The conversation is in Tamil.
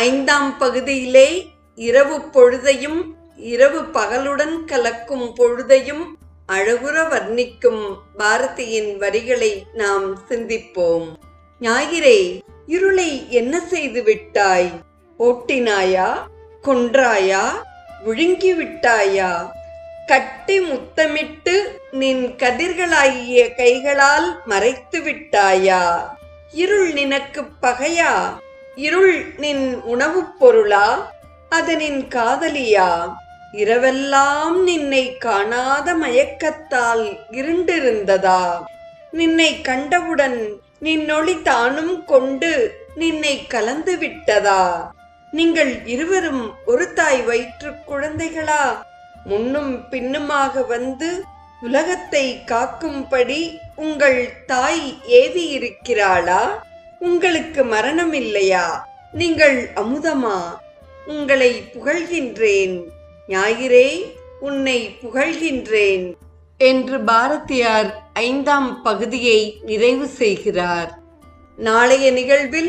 ஐந்தாம் பகுதியிலே இரவு பொழுதையும் இரவு பகலுடன் கலக்கும் பொழுதையும் அழகுற வர்ணிக்கும் பாரதியின் வரிகளை நாம் சிந்திப்போம். ஞாயிறே இருளை என்ன செய்து விட்டாய்? ஓட்டினாயா? கொன்றாயா? விழுங்கி விட்டாயா? கட்டி முத்தமிட்டு நின் கதிர்களாகிய கைகளால் மறைத்து விட்டாயா? இருள் நினக்கு பகையா? இருள் நின் உணவுப் பொருளா? அது நின் காதலியா? இரவெல்லாம் நின்னை காணாத மயக்கத்தால் இருண்டிருந்ததா? நின்னை கண்டவுடன் நின்னொளி தானும் கொண்டு நின்னை கலந்து விட்டதா? நீங்கள் இருவரும் ஒரு தாய் வயிற்றுக் குழந்தைகளா? முன்னும் பின்னுமாக வந்து உலகத்தை காக்கும்படி உங்கள் தாய் ஏவி இருக்கிறாளா? உங்களுக்கு மரணம் இல்லையா? நீங்கள் அமுதமா? உங்களை புகழ்கின்றேன். ஞாயிறே உன்னை புகழ்கின்றேன். என்று பாரதியார் ஐந்தாம் பகுதியை நிறைவு செய்கிறார். நாளைய நிகழ்வில்